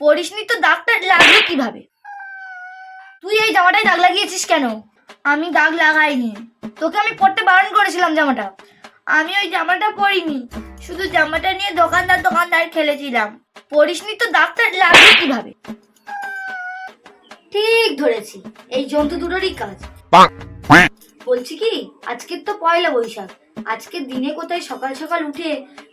পড়িসনি তো দাগটা লাগবে কীভাবে? তুই এই জামাটায় দাগ লাগিয়েছিস কেন? আমি দাগ লাগাইনি। তোকে আমি পরতে বারণ করেছিলাম জামাটা। আমি ওই জামাটা পরিনি শুধু জামাটা নিয়ে দোকানদার দোকানদার খেলেছিলাম। পড়িসনি তো দাগটা লাগবে কীভাবে? ঠিক ধরেছি। এই জন্তু দুটোরই কাজ। বলছি কি আজকের তো পয়লা বৈশাখ। আজকে দিনে কোথায় সকাল সকাল উঠে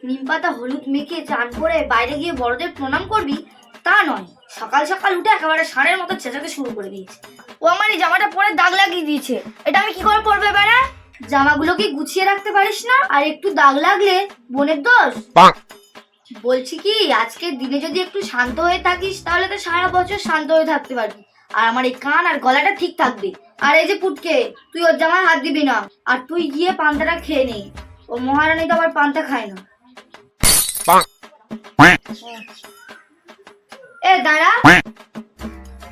নিম পাতা হলুদ মেখে চান করে বাইরে গিয়ে বড়দের প্রণাম করবি? তা নয়। সকাল সকাল উঠে একেবারে ষাঁড়ের মতো চেঁচাতে শুরু করে দিয়েছে। ও আমার এই জামাটা পরে দাগ লাগিয়ে দিয়েছে। এটা আমি কি করে পরবে এবারে? জামাগুলো কি গুছিয়ে রাখতে পারিস না? আর একটু দাগ লাগলে বোনের দোষ? বলছি কি আজকের দিনে যদি একটু শান্ত হয়ে থাকিস তাহলে তো সারা বছর শান্ত হয়ে থাকতে পারবি। আর আমার এই কান আর গলাটা ঠিক থাকবে। আর এই যে পুটকে তুই ওর জামায় হাত দিবি না। আর তুই গিয়ে পান্তাটা খেয়ে নে। ও মহারানী তো আবার পান্তা খায় না। এ দাঁড়া।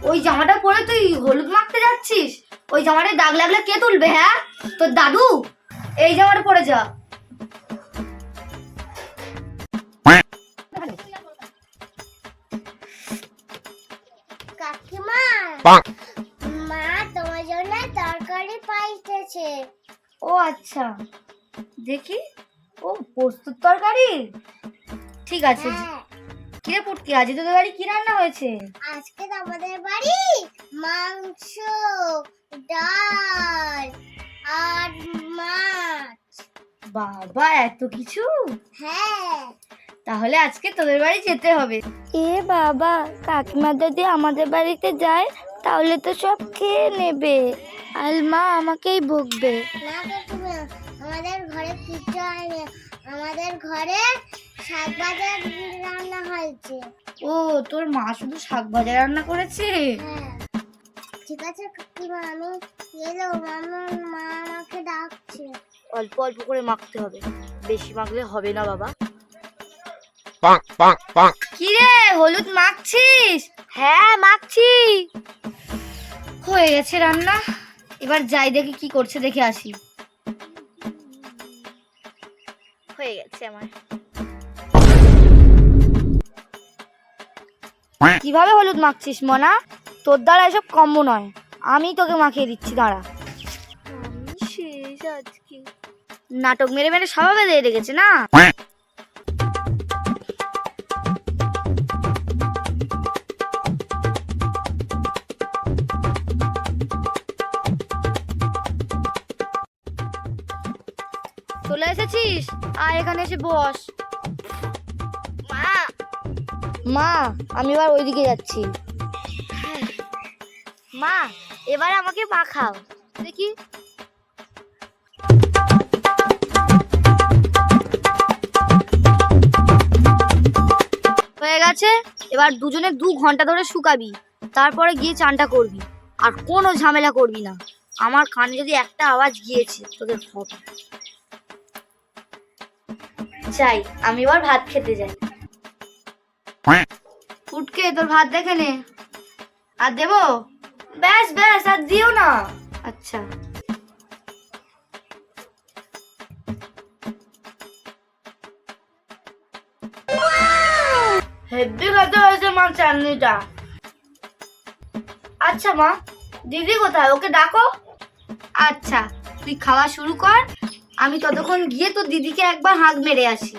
ওই জামাটা পরে তুই হলুদ মাখতে যাচ্ছিস? ওই জামাটায় দাগ লাগলে কে তুলবে হ্যাঁ? তোর দাদু? এই জামাটা পরে যা। কাকিমা মা তোমার জন্য তরকারি পাইতেছে ও আচ্ছা। দেখি। ও প্রস্তুত তরকারি? ঠিক আছে। হ্যাঁ। কিরে পুটকি আজ তোদের বাড়ি কি রান্না হয়েছে? আজকে তো আমাদের বাড়ি মাংস ডাল আর মাছ। বাবা এত কিছু? হ্যাঁ। তাহলে আজকে তোদের বাড়ি যেতে হবে। এ বাবা কাকিমা যদি আমাদের বাড়িতে যায় তাহলে তো সব খেয়ে নেবে। আর মা আমাকেই বকবে। না কাকিমা আমাদের ঘরে কিছু হয়নি। আমাদের ঘরে শাক ভাজা রান্না হয়েছে। ও তোর মা শুধু শাক ভাজা রান্না করেছে? হ্যাঁ। ঠিক আছে কাকিমা আমি এলো আমার মা আমাকে ডাকছে। অল্প অল্প করে মাখতে হবে। বেশি মাখলে হবে না বাবা। কি রে হলুদ মাখছিস? হ্যাঁ মাখছি। হয়ে গেছে রান্না। এবার যাই দেখি কি করছে দেখে আসি। হয়ে গেছে আমার। কীভাবে হলুদ মাখছিস, মনা? তোর দ্বারা এসব কম্ব নয়। আমি তোকে মাখিয়ে দিচ্ছি, দাঁড়া। নাটক মেরে মেরে স্বভাবে দিয়ে রেখেছে, না? চলে এসেছিস? আর এখানে এসে বস। মা, আমি এবার ওইদিকে যাচ্ছি। মা, এবার আমাকে মাখাও দেখি। হয়ে গেছে, এবার দুজনে দু ঘণ্টা ধরে শুকাবি, তারপরে গিয়ে চানটা করবি, আর কোনো ঝামেলা করবি না। আমার কানে যদি একটা আওয়াজ গিয়েছে, তোদের হবে চাই আমি এবার ভাত খেতে যাই। উঠকে তোর ভাত দেখে নে। আর দেবো? ব্যাস ব্যাস, আর দিও না। আচ্ছা। হেব্বি খেতে হয়েছে মা চাটনিটা। আচ্ছা মা, দিদি কোথায়? ওকে ডাকো। আচ্ছা তুই খাওয়া শুরু কর। আমি ততক্ষণ গিয়ে তোর দিদিকে একবার হাঁক মেরে আসি।